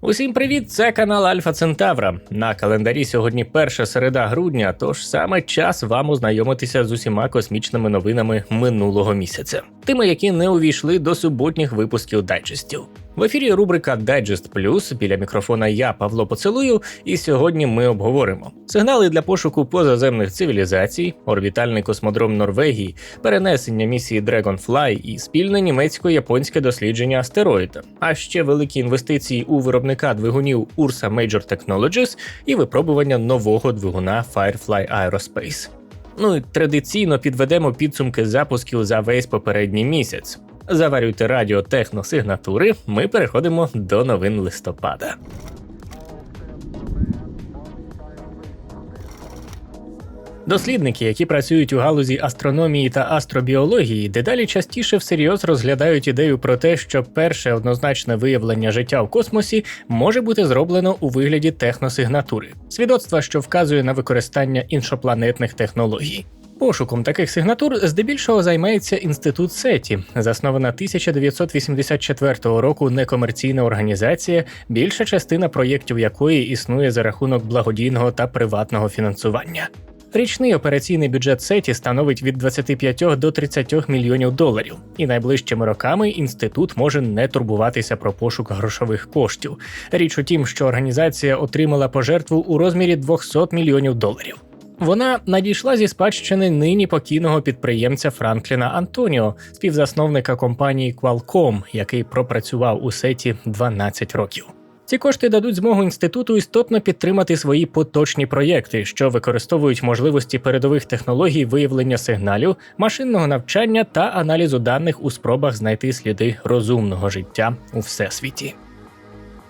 Усім привіт! Це канал Альфа Центавра. На календарі сьогодні перша середа грудня, тож саме час вам ознайомитися з усіма космічними новинами минулого місяця, тими, які не увійшли до суботніх випусків дайджестів. В ефірі рубрика Дайджест Плюс. Біля мікрофона я Павло Поцелую, і сьогодні ми обговоримо сигнали для пошуку позаземних цивілізацій, орбітальний космодром Норвегії, перенесення місії Dragonfly і спільне німецько-японське дослідження астероїда, а ще великі інвестиції у виробника двигунів Ursa Major Technologies і випробування нового двигуна Firefly Aerospace. Ну і традиційно підведемо підсумки запусків за весь попередній місяць. Заварюйте радіо техносигнатури. Ми переходимо до новин листопада. Дослідники, які працюють у галузі астрономії та астробіології, дедалі частіше всерйоз розглядають ідею про те, що перше однозначне виявлення життя в космосі може бути зроблено у вигляді техносигнатури, свідоцтва, що вказує на використання іншопланетних технологій. Пошуком таких сигнатур здебільшого займається інститут Сеті, заснована 1984 року некомерційна організація, більша частина проєктів якої існує за рахунок благодійного та приватного фінансування. Річний операційний бюджет сеті становить від 25 до 30 мільйонів доларів, і найближчими роками інститут може не турбуватися про пошук грошових коштів. Річ у тім, що організація отримала пожертву у розмірі 200 мільйонів доларів. Вона надійшла зі спадщини нині покійного підприємця Франкліна Антоніо, співзасновника компанії Qualcomm, який пропрацював у сеті 12 років. Ці кошти дадуть змогу інституту істотно підтримати свої поточні проєкти, що використовують можливості передових технологій виявлення сигналів, машинного навчання та аналізу даних у спробах знайти сліди розумного життя у всесвіті.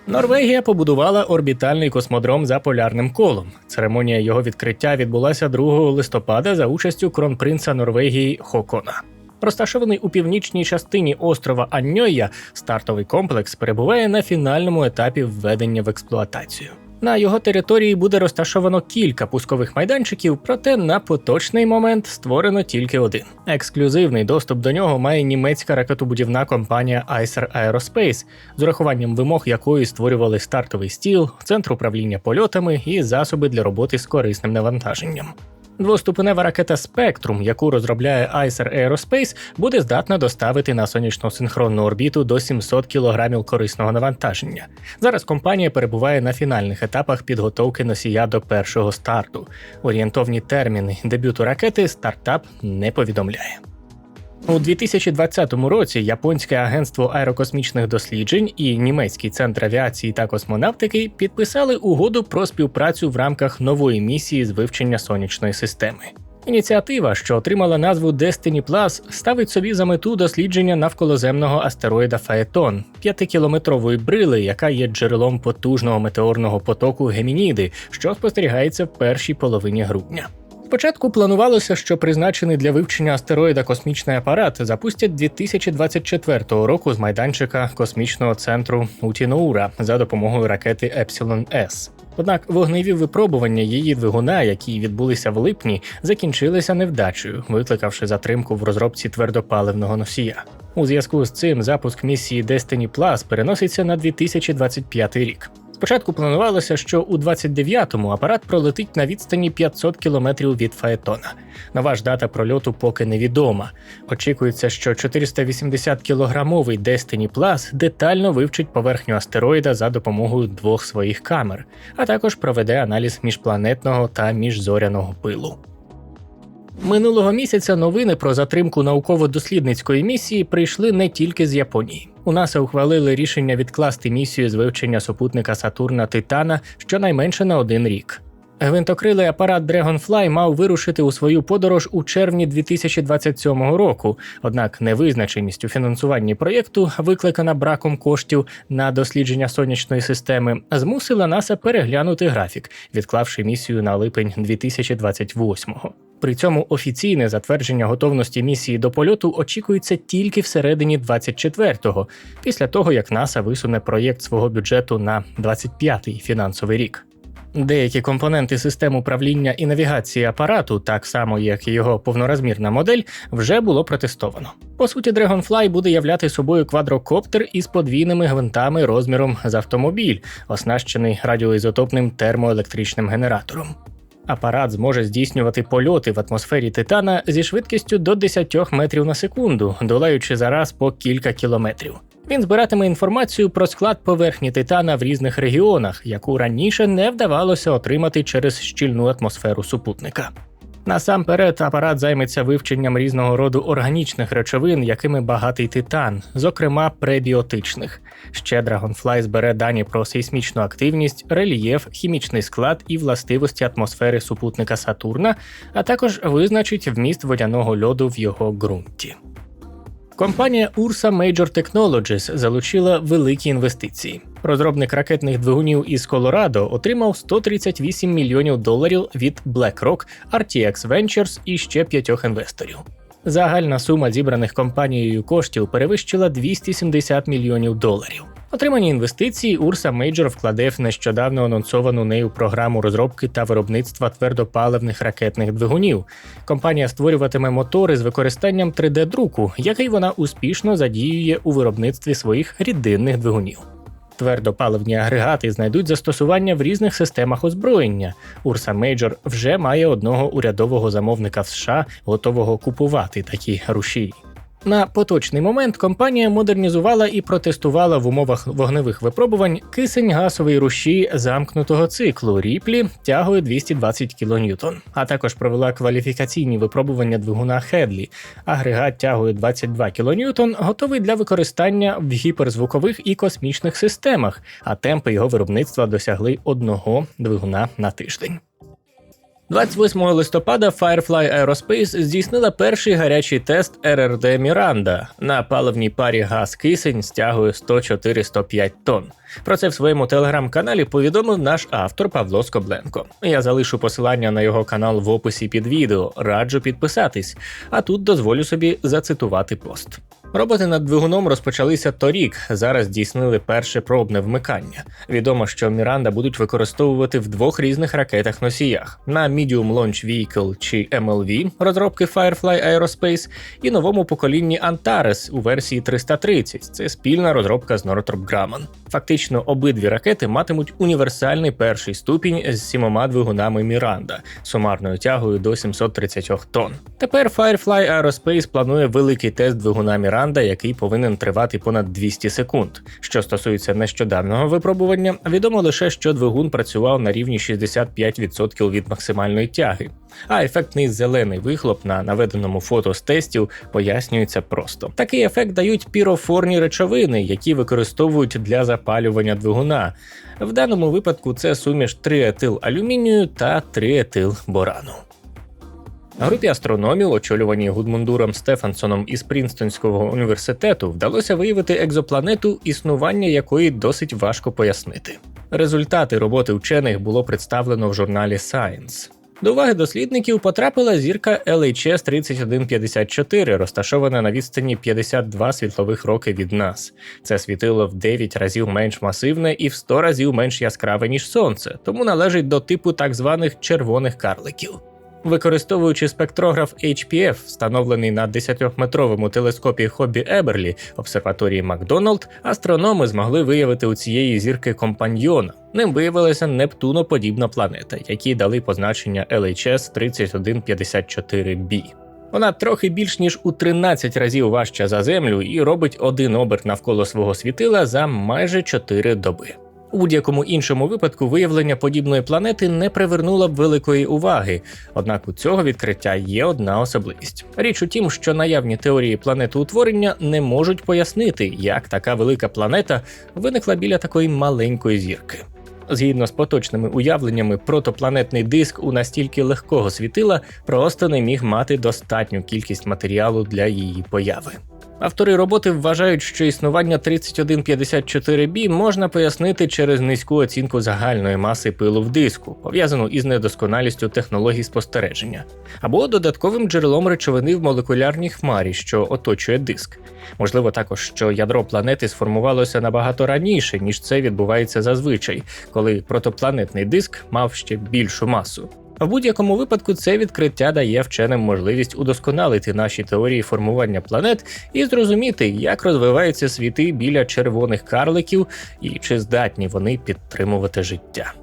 Норвегія побудувала орбітальний космодром за полярним колом. Церемонія його відкриття відбулася 2 листопада за участю кронпринца Норвегії Хокона. Розташований у північній частині острова Аньойя, стартовий комплекс перебуває на фінальному етапі введення в експлуатацію. На його території буде розташовано кілька пускових майданчиків, проте на поточний момент створено тільки один. Ексклюзивний доступ до нього має німецька ракетобудівна компанія Acer Aerospace, з урахуванням вимог якої створювали стартовий стіл, центр управління польотами і засоби для роботи з корисним навантаженням. Двоступенева ракета Spectrum, яку розробляє Icer Aerospace, буде здатна доставити на сонячну синхронну орбіту до 700 кг корисного навантаження. Зараз компанія перебуває на фінальних етапах підготовки носія до першого старту. Орієнтовні терміни дебюту ракети стартап не повідомляє. У 2020 році японське агентство аерокосмічних досліджень і німецький центр авіації та космонавтики підписали угоду про співпрацю в рамках нової місії з вивчення сонячної системи. Ініціатива, що отримала назву Destiny Plus, ставить собі за мету дослідження навколоземного астероїда Фаетон, п'ятикілометрової брили, яка є джерелом потужного метеорного потоку Гемініди, що спостерігається в першій половині грудня. Спочатку планувалося, що призначений для вивчення астероїда космічний апарат запустять 2024 року з майданчика космічного центру Утінouра за допомогою ракети Епсилон С. Однак вогневі випробування її двигуна, які відбулися в липні, закінчилися невдачею, викликавши затримку в розробці твердопаливного носія. У зв'язку з цим запуск місії Destiny Plus переноситься на 2025 рік. Спочатку планувалося, що у 29-му апарат пролетить на відстані 500 кілометрів від Фаетона. Нова ж дата прольоту поки невідома. Очікується, що 480 кілограмовий Destiny Plus детально вивчить поверхню астероїда за допомогою двох своїх камер, а також проведе аналіз міжпланетного та міжзоряного пилу. Минулого місяця новини про затримку науково-дослідницької місії прийшли не тільки з Японії. У НАСА ухвалили рішення відкласти місію з вивчення супутника Сатурна Титана щонайменше на один рік. Гвинтокрилий апарат Dragonfly мав вирушити у свою подорож у червні 2027 року, однак невизначеність у фінансуванні проєкту, викликана браком коштів на дослідження сонячної системи, змусила НАСА переглянути графік, відклавши місію на липень 2028-го. При цьому офіційне затвердження готовності місії до польоту очікується тільки всередині 24-го, після того як НАСА висуне проєкт свого бюджету на 25-й фінансовий рік. Деякі компоненти систем управління і навігації апарату, так само як і його повнорозмірна модель, вже було протестовано. По суті, Dragonfly буде являти собою квадрокоптер із подвійними гвинтами розміром з автомобіль, оснащений радіоізотопним термоелектричним генератором. Апарат зможе здійснювати польоти в атмосфері Титана зі швидкістю до 10 метрів на секунду, долаючи зараз по кілька кілометрів. Він збиратиме інформацію про склад поверхні Титана в різних регіонах, яку раніше не вдавалося отримати через щільну атмосферу супутника. Насамперед, апарат займеться вивченням різного роду органічних речовин, якими багатий титан, зокрема пребіотичних. Ще Dragonfly збере дані про сейсмічну активність, рельєф, хімічний склад і властивості атмосфери супутника Сатурна, а також визначить вміст водяного льоду в його ґрунті. Компанія Ursa Major Technologies залучила великі інвестиції. Розробник ракетних двигунів із Колорадо отримав 138 мільйонів доларів від BlackRock, RTX Ventures і ще п'ятьох інвесторів. Загальна сума зібраних компанією коштів перевищила 270 мільйонів доларів. Отримані інвестиції Ursa Major вкладе в нещодавно анонсовану нею програму розробки та виробництва твердопаливних ракетних двигунів. Компанія створюватиме мотори з використанням 3D-друку, який вона успішно задіює у виробництві своїх рідинних двигунів. Твердопаливні агрегати знайдуть застосування в різних системах озброєння. Ursa Major вже має одного урядового замовника в США, готового купувати такі рушії. На поточний момент компанія модернізувала і протестувала в умовах вогневих випробувань кисень газовий рушій замкнутого циклу ріплі тягою 220 кН, а також провела кваліфікаційні випробування двигуна Хедлі. Агрегат тягою 22 кН готовий для використання в гіперзвукових і космічних системах, а темпи його виробництва досягли одного двигуна на тиждень. 28 листопада Firefly Aerospace здійснила перший гарячий тест РРД Міранда на паливній парі газ-кисень з тягою 104-105 тонн. Про це в своєму телеграм-каналі повідомив наш автор Павло Скобленко. Я залишу посилання на його канал в описі під відео, раджу підписатись, а тут дозволю собі зацитувати пост. Роботи над двигуном розпочалися торік. Зараз здійснили перше пробне вмикання. Відомо, що Міранда будуть використовувати в двох різних ракетах-носіях: на Medium Launch Vehicle чи MLV розробки Firefly Aerospace і новому поколінні Antares у версії 330. Це спільна розробка з Northrop Grumman. Фактично, обидві ракети матимуть універсальний перший ступінь з сімома двигунами Міранда, сумарною тягою до 730 тонн. Тепер Firefly Aerospace планує великий тест двигуна Міранда, який повинен тривати понад 200 секунд. Що стосується нещодавнього випробування, відомо лише, що двигун працював на рівні 65% від максимальної тяги. А ефектний зелений вихлоп на наведеному фото з тестів пояснюється просто. Такий ефект дають пірофорні речовини, які використовують для запалювання двигуна. В даному випадку це суміш 3-етил алюмінію та 3-етил борану. Групі астрономів, очолюваній Гудмундуром Стефансоном із Прінстонського університету, вдалося виявити екзопланету, існування якої досить важко пояснити. Результати роботи вчених було представлено в журналі Science. До уваги дослідників потрапила зірка LHS 3154, розташована на відстані 52 світлових роки від нас. Це світило в 9 разів менш масивне і в 100 разів менш яскраве, ніж сонце, тому належить до типу так званих червоних карликів. Використовуючи спектрограф HPF, встановлений на 10-метровому телескопі Хобі Еберлі обсерваторії Макдоналд, астрономи змогли виявити у цієї зірки компаньйона. Ним виявилася Нептуноподібна планета, які дали позначення LHS 3154b. Вона трохи більш ніж у 13 разів важча за Землю і робить один оберт навколо свого світила за майже 4 доби. У будь-якому іншому випадку виявлення подібної планети не привернуло б великої уваги, однак у цього відкриття є одна особливість. Річ у тім, що наявні теорії планетоутворення не можуть пояснити, як така велика планета виникла біля такої маленької зірки. Згідно з поточними уявленнями, протопланетний диск у настільки легкого світила просто не міг мати достатню кількість матеріалу для її появи. Автори роботи вважають, що існування 3154b можна пояснити через низьку оцінку загальної маси пилу в диску, пов'язану із недосконалістю технологій спостереження, або додатковим джерелом речовини в молекулярній хмарі, що оточує диск. Можливо, також що ядро планети сформувалося набагато раніше, ніж це відбувається зазвичай, коли протопланетний диск мав ще більшу масу. В будь-якому випадку це відкриття дає вченим можливість удосконалити наші теорії формування планет і зрозуміти, як розвиваються світи біля червоних карликів і чи здатні вони підтримувати життя.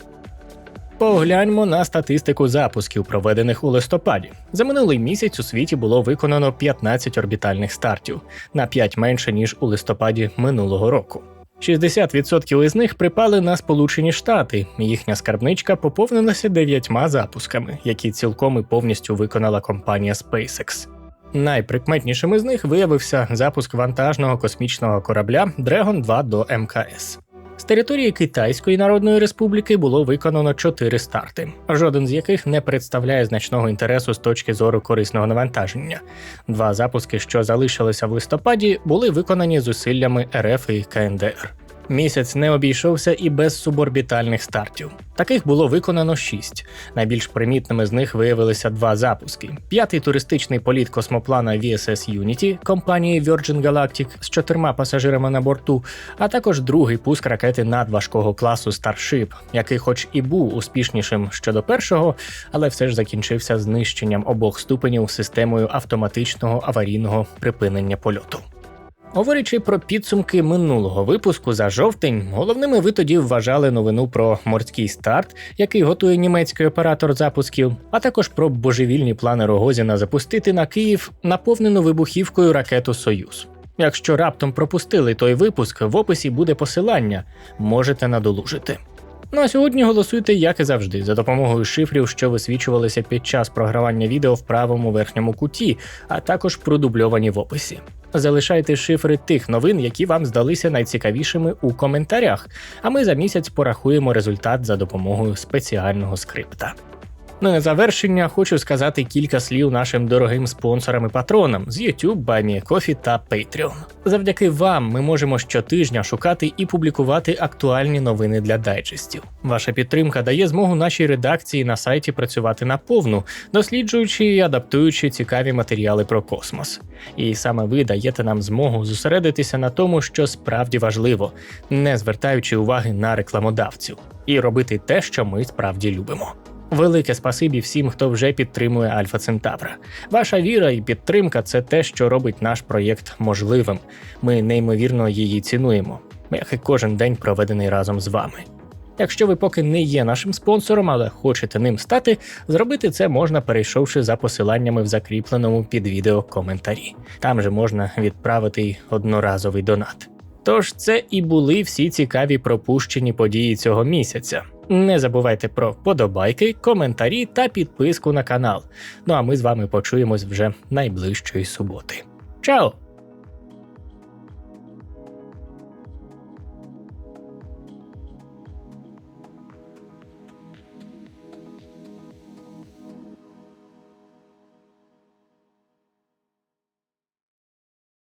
Погляньмо на статистику запусків, проведених у листопаді. За минулий місяць у світі було виконано 15 орбітальних стартів на 5 менше ніж у листопаді минулого року. 60% із них припали на Сполучені Штати. Їхня скарбничка поповнилася дев'ятьма запусками, які цілком і повністю виконала компанія SpaceX. Найприкметнішим із них виявився запуск вантажного космічного корабля Dragon 2 до МКС. З території Китайської Народної Республіки було виконано чотири старти, жоден з яких не представляє значного інтересу з точки зору корисного навантаження. Два запуски, що залишилися в листопаді, були виконані зусиллями РФ і КНДР. Місяць не обійшовся і без суборбітальних стартів. Таких було виконано шість. Найбільш примітними з них виявилися два запуски: п'ятий туристичний політ космоплана VSS Unity компанії Virgin Galactic з чотирма пасажирами на борту, а також другий пуск ракети надважкого класу Starship, який, хоч і був успішнішим щодо першого, але все ж закінчився знищенням обох ступенів системою автоматичного аварійного припинення польоту. Говорячи про підсумки минулого випуску за жовтень, головними ви тоді вважали новину про морський старт, який готує німецький оператор запусків, а також про божевільні плани Рогозіна запустити на Київ наповнену вибухівкою ракету Союз. Якщо раптом пропустили той випуск, в описі буде посилання, можете надолужити. Ну а сьогодні голосуйте, як і завжди, за допомогою шифрів, що висвічувалися під час програвання відео в правому верхньому куті, а також продубльовані в описі. Залишайте шифри тих новин, які вам здалися найцікавішими у коментарях, а ми за місяць порахуємо результат за допомогою спеціального скрипта. Ну і на завершення хочу сказати кілька слів нашим дорогим спонсорам і патронам з YouTube, BuyMeACoffee та Patreon. Завдяки вам ми можемо щотижня шукати і публікувати актуальні новини для дайджестів. Ваша підтримка дає змогу нашій редакції на сайті працювати наповну, досліджуючи і адаптуючи цікаві матеріали про космос. І саме ви даєте нам змогу зосередитися на тому, що справді важливо, не звертаючи уваги на рекламодавців, і робити те, що ми справді любимо. Велике спасибі всім, хто вже підтримує Альфа Центавра. Ваша віра і підтримка це те, що робить наш проєкт можливим. Ми неймовірно її цінуємо, як і кожен день проведений разом з вами. Якщо ви поки не є нашим спонсором, але хочете ним стати, зробити це можна перейшовши за посиланнями в закріпленому під відео коментарі. Там же можна відправити й одноразовий донат. Тож це і були всі цікаві пропущені події цього місяця. Не забувайте про вподобайки, коментарі та підписку на канал. Ну а ми з вами почуємось вже найближчої суботи. Чао!